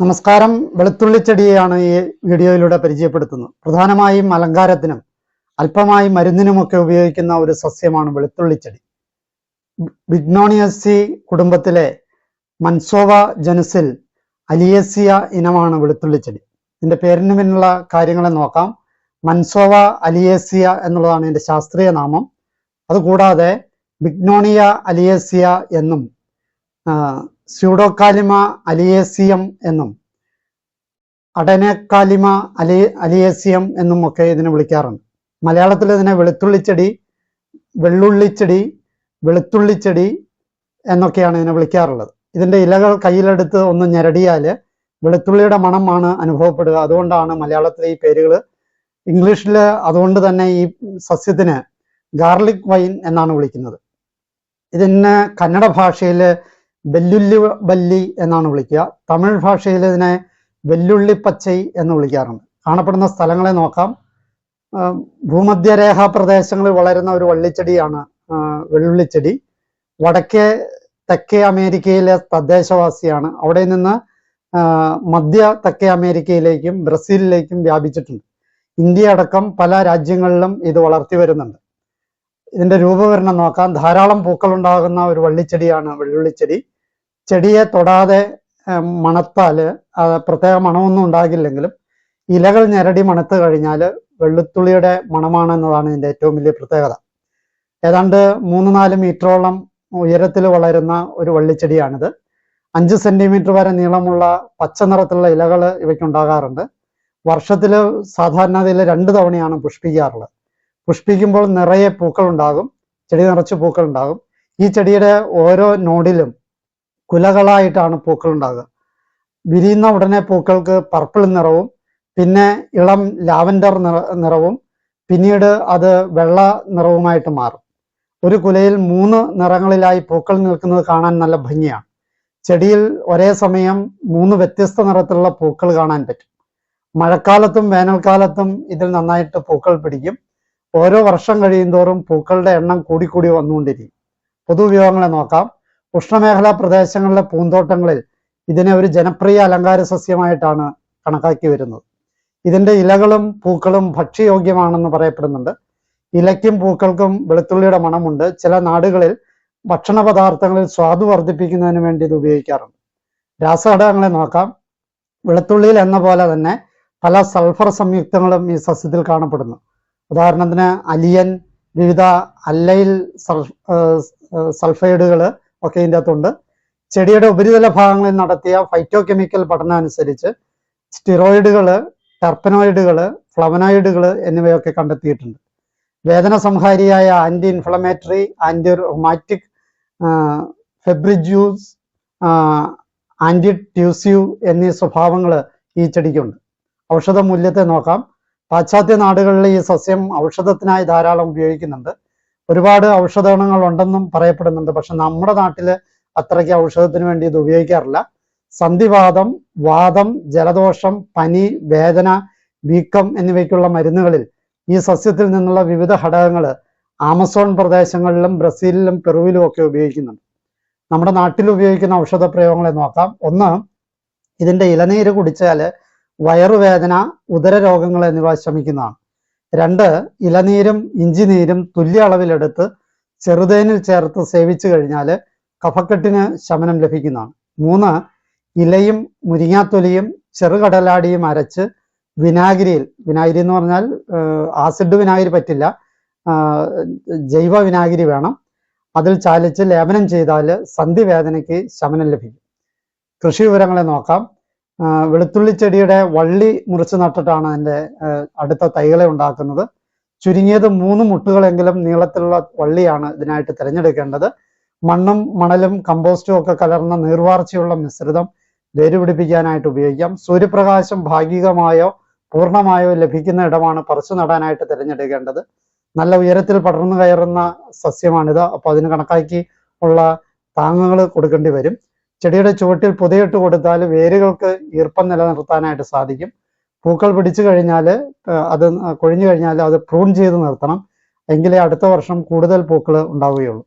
നമസ്കാരം. വെളുത്തുള്ളിച്ചെടിയെയാണ് ഈ വീഡിയോയിലൂടെ പരിചയപ്പെടുത്തുന്നത്. പ്രധാനമായും അലങ്കാരത്തിനും അല്പമായി മരുന്നിനുമൊക്കെ ഉപയോഗിക്കുന്ന ഒരു സസ്യമാണ് വെളുത്തുള്ളിച്ചെടി ബിഗ്നോണിയസി കുടുംബത്തിലെ മൻസോവ ജനുസിൽ അലിയസിയ ഇനമാണ് വെളുത്തുള്ളിച്ചെടി ഇതിന്റെ പേരിന് പിന്നുള്ള കാര്യങ്ങളെ നോക്കാം. മൻസോവ അലിയേസിയ എന്നുള്ളതാണ് ഇതിന്റെ ശാസ്ത്രീയ നാമം. അതുകൂടാതെ ബിഗ്നോണിയ അലിയേസിയ എന്നും സ്യൂഡോക്കാലിമ അലിയേസിയം എന്നും അടനക്കാലിമ അലി അലിയേസിയം എന്നും ഒക്കെ ഇതിനെ വിളിക്കാറുണ്ട്. മലയാളത്തിൽ ഇതിനെ വെളുത്തുള്ളിച്ചെടി വെള്ളുള്ളിച്ചെടി വെളുത്തുള്ളിച്ചെടി എന്നൊക്കെയാണ് ഇതിനെ വിളിക്കാറുള്ളത്. ഇതിന്റെ ഇലകൾ കയ്യിലെടുത്ത് ഒന്ന് ഞെരടിയാൽ വെളുത്തുള്ളിയുടെ മണമാണ് അനുഭവപ്പെടുക. അതുകൊണ്ടാണ് മലയാളത്തിലെ ഈ പേരുകൾ ഇംഗ്ലീഷിൽ അതുകൊണ്ട് തന്നെ ഈ സസ്യത്തിന് ഗാർലിക് വൈൻ എന്നാണ് വിളിക്കുന്നത്. ഇതിന് കന്നഡ ഭാഷയിൽ വെല്ലുള്ളി വല്ലി എന്നാണ് വിളിക്കുക. തമിഴ് ഭാഷയിൽ ഇതിനെ വെല്ലുള്ളി പച്ചൈ എന്ന് വിളിക്കാറുണ്ട്. കാണപ്പെടുന്ന സ്ഥലങ്ങളെ നോക്കാം. ഭൂമധ്യരേഖാ പ്രദേശങ്ങളിൽ വളരുന്ന ഒരു വള്ളിച്ചെടിയാണ് വെള്ളുള്ളിച്ചെടി. വടക്കേ തെക്കേ അമേരിക്കയിലെ തദ്ദേശവാസിയാണ്. അവിടെ നിന്ന് മധ്യ തെക്കേ അമേരിക്കയിലേക്കും ബ്രസീലിലേക്കും വ്യാപിച്ചിട്ടുണ്ട്. ഇന്ത്യ അടക്കം പല രാജ്യങ്ങളിലും ഇത് വളർത്തി വരുന്നുണ്ട്. ഇതിന്റെ രൂപവരണം നോക്കാം. ധാരാളം പൂക്കൾ ഉണ്ടാകുന്ന ഒരു വള്ളിച്ചെടിയാണ് വെള്ളുള്ളിച്ചെടി. ചെടിയെ തൊടാതെ മണത്താൽ പ്രത്യേക മണമൊന്നും ഉണ്ടാകില്ലെങ്കിലും ഇലകൾ ഞെരടി മണത്ത് കഴിഞ്ഞാൽ വെള്ളുത്തുള്ളിയുടെ മണമാണെന്നതാണ് ഇതിന്റെ ഏറ്റവും വലിയ പ്രത്യേകത. ഏതാണ്ട് മൂന്ന് നാല് മീറ്ററോളം ഉയരത്തിൽ വളരുന്ന ഒരു വള്ളിച്ചെടിയാണിത്. അഞ്ച് സെന്റിമീറ്റർ വരെ നീളമുള്ള പച്ച നിറത്തിലുള്ള ഇലകൾ ഇവയ്ക്കുണ്ടാകാറുണ്ട്. വർഷത്തിൽ സാധാരണതയിൽ രണ്ട് തവണയാണ് പുഷ്പിക്കാറുള്ളത്. പുഷ്പിക്കുമ്പോൾ നിറയെ പൂക്കൾ ഉണ്ടാകും ചെടി നിറച്ച് പൂക്കൾ ഉണ്ടാകും ഈ ചെടിയുടെ ഓരോ നോഡിലും കുലകളായിട്ടാണ് പൂക്കൾ ഉണ്ടാകുക വിരിയുന്ന ഉടനെ പൂക്കൾക്ക് പർപ്പിൾ നിറവും പിന്നെ ഇളം ലാവൻഡർ നിറവും പിന്നീട് അത് വെള്ള നിറവുമായിട്ട് മാറും. ഒരു കുലയിൽ മൂന്ന് നിറങ്ങളിലായി പൂക്കൾ നിൽക്കുന്നത് കാണാൻ നല്ല ഭംഗിയാണ്. ചെടിയിൽ ഒരേ സമയം മൂന്ന് വ്യത്യസ്ത നിറത്തിലുള്ള പൂക്കൾ കാണാൻ പറ്റും. മഴക്കാലത്തും വേനൽക്കാലത്തും ഇതിൽ നന്നായിട്ട് പൂക്കൾ പിടിക്കും. ഓരോ വർഷം കഴിയുന്തോറും പൂക്കളുടെ എണ്ണം കൂടിക്കൂടി വന്നുകൊണ്ടിരിക്കും. പൊതുപയോഗങ്ങളെ നോക്കാം. ഉഷ്ണമേഖലാ പ്രദേശങ്ങളിലെ പൂന്തോട്ടങ്ങളിൽ ഇതിനെ ഒരു ജനപ്രിയ അലങ്കാര സസ്യമായിട്ടാണ് കണക്കാക്കി വരുന്നത്. ഇതിന്റെ ഇലകളും പൂക്കളും ഭക്ഷ്യയോഗ്യമാണെന്ന് പറയപ്പെടുന്നുണ്ട്. ഇലയ്ക്കും പൂക്കൾക്കും വെളുത്തുള്ളിയുടെ മണമുണ്ട്. ചില നാടുകളിൽ ഭക്ഷണ പദാർത്ഥങ്ങളിൽ സ്വാദ് വർദ്ധിപ്പിക്കുന്നതിന് വേണ്ടി ഇത് ഉപയോഗിക്കാറുണ്ട്. രാസഘടകങ്ങളെ നോക്കാം. വെളുത്തുള്ളിയിൽ എന്ന പോലെ തന്നെ പല സൾഫർ സംയുക്തങ്ങളും ഈ സസ്യത്തിൽ കാണപ്പെടുന്നു. ഉദാഹരണത്തിന് അലിയൻ വിവിധ അല്ലയിൽ സൾഫൈഡുകൾ ഒക്കെ ഇതിന്റെ അകത്തുണ്ട്. ചെടിയുടെ ഉപരിതല ഭാഗങ്ങളിൽ നടത്തിയ ഫൈറ്റോ കെമിക്കൽ പഠനം അനുസരിച്ച് സ്റ്റിറോയിഡുകൾ ടെർപ്പനോയിഡുകൾ ഫ്ലവനോയിഡുകൾ എന്നിവയൊക്കെ കണ്ടെത്തിയിട്ടുണ്ട്. വേദന സംഹാരിയായ anti inflammatory anti rheumatic febrifuge anti tussive എന്നീ സ്വഭാവങ്ങൾ ഈ ചെടിക്കുണ്ട്. ഔഷധ മൂല്യത്തെ നോക്കാം. പാശ്ചാത്യ നാടുകളിൽ ഈ സസ്യം ഔഷധത്തിനായി ധാരാളം ഉപയോഗിക്കുന്നുണ്ട്. ഒരുപാട് ഔഷധ ഗുണങ്ങൾ ഉണ്ടെന്നും പറയപ്പെടുന്നുണ്ട്. പക്ഷെ നമ്മുടെ നാട്ടിൽ അത്രയ്ക്ക് ഔഷധത്തിന് വേണ്ടി ഇത് ഉപയോഗിക്കാറില്ല. സന്ധിവാദം വാദം ജലദോഷം പനി വേദന വീക്കം എന്നിവയ്ക്കുള്ള മരുന്നുകളിൽ ഈ സസ്യത്തിൽ നിന്നുള്ള വിവിധ ഘടകങ്ങൾ ആമസോൺ പ്രദേശങ്ങളിലും ബ്രസീലിലും പെറുവിലും ഒക്കെ ഉപയോഗിക്കുന്നുണ്ട്. നമ്മുടെ നാട്ടിൽ ഉപയോഗിക്കുന്ന ഔഷധ പ്രയോഗങ്ങളെ നോക്കാം. ഒന്ന് ഇതിന്റെ ഇലനീര് കുടിച്ചാൽ വയറുവേദന ഉദര രോഗങ്ങൾ എന്നിവ ശമിക്കുന്നതാണ്. രണ്ട് ഇലനീരും ഇഞ്ചിനീരും തുല്യ അളവിലെടുത്ത് ചെറുതേനിൽ ചേർത്ത് സേവിച്ചു കഴിഞ്ഞാൽ കഫക്കെട്ടിന് ശമനം ലഭിക്കുന്നതാണ്. മൂന്ന് ഇലയും മുരിങ്ങാത്തൊലിയും ചെറുകടലാടിയും അരച്ച് വിനാഗിരിയിൽ വിനാഗിരി എന്ന് പറഞ്ഞാൽ ആസിഡ് വിനാഗിരി പറ്റില്ല ജൈവ വിനാഗിരി വേണം. അതിൽ ചാലിച്ച് ലേപനം ചെയ്താൽ സന്ധിവേദനയ്ക്ക് ശമനം ലഭിക്കും. കൃഷി വിവരങ്ങളെ നോക്കാം. വെളുത്തുള്ളി ചെടിയുടെ വള്ളി മുറിച്ച് നട്ടിട്ടാണ് അതിന്റെ അടുത്ത തൈകളെ ഉണ്ടാക്കുന്നത്. ചുരുങ്ങിയത് മൂന്ന് മുട്ടുകളെങ്കിലും നീളത്തിലുള്ള വള്ളിയാണ് ഇതിനായിട്ട് തിരഞ്ഞെടുക്കേണ്ടത്. മണ്ണും മണലും കമ്പോസ്റ്റും ഒക്കെ കലർന്ന നീർവാർച്ചയുള്ള മിശ്രിതം വേരുപിടിപ്പിക്കാനായിട്ട് ഉപയോഗിക്കാം. സൂര്യപ്രകാശം ഭാഗികമായോ പൂർണമായോ ലഭിക്കുന്ന ഇടമാണ് പറിച്ചു നടാനായിട്ട് തിരഞ്ഞെടുക്കേണ്ടത്. നല്ല ഉയരത്തിൽ പടർന്നു കയറുന്ന സസ്യമാണിത്. അപ്പോൾ അതിന് കണക്കാക്കി ഉള്ള താങ്ങുകൾ കൊടുക്കേണ്ടി വരും. ചെടിയുടെ ചുവട്ടിൽ പുതയിട്ട് കൊടുത്താൽ വേരുകൾക്ക് ഈർപ്പം നിലനിർത്താനായിട്ട് സാധിക്കും. പൂക്കൾ പിടിച്ചു കഴിഞ്ഞാൽ അത് കൊഴിഞ്ഞു കഴിഞ്ഞാൽ അത് പ്രൂൺ ചെയ്ത് നിർത്തണം. എങ്കിലേ അടുത്ത വർഷം കൂടുതൽ പൂക്കൾ ഉണ്ടാവുകയുള്ളൂ.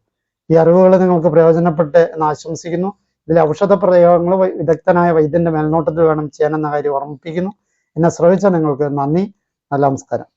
ഈ അറിവുകൾ നിങ്ങൾക്ക് പ്രയോജനപ്പെട്ട് എന്ന് ആശംസിക്കുന്നു. ഇതിൽ ഔഷധ പ്രയോഗങ്ങൾ വിദഗ്ധനായ വൈദ്യന്റെ മേൽനോട്ടത്തിൽ വേണം ചെയ്യാനെന്ന കാര്യം ഓർമ്മിപ്പിക്കുന്നു. എന്നെ ശ്രവിച്ച നിങ്ങൾക്ക് നന്ദി. നല്ല നമസ്കാരം.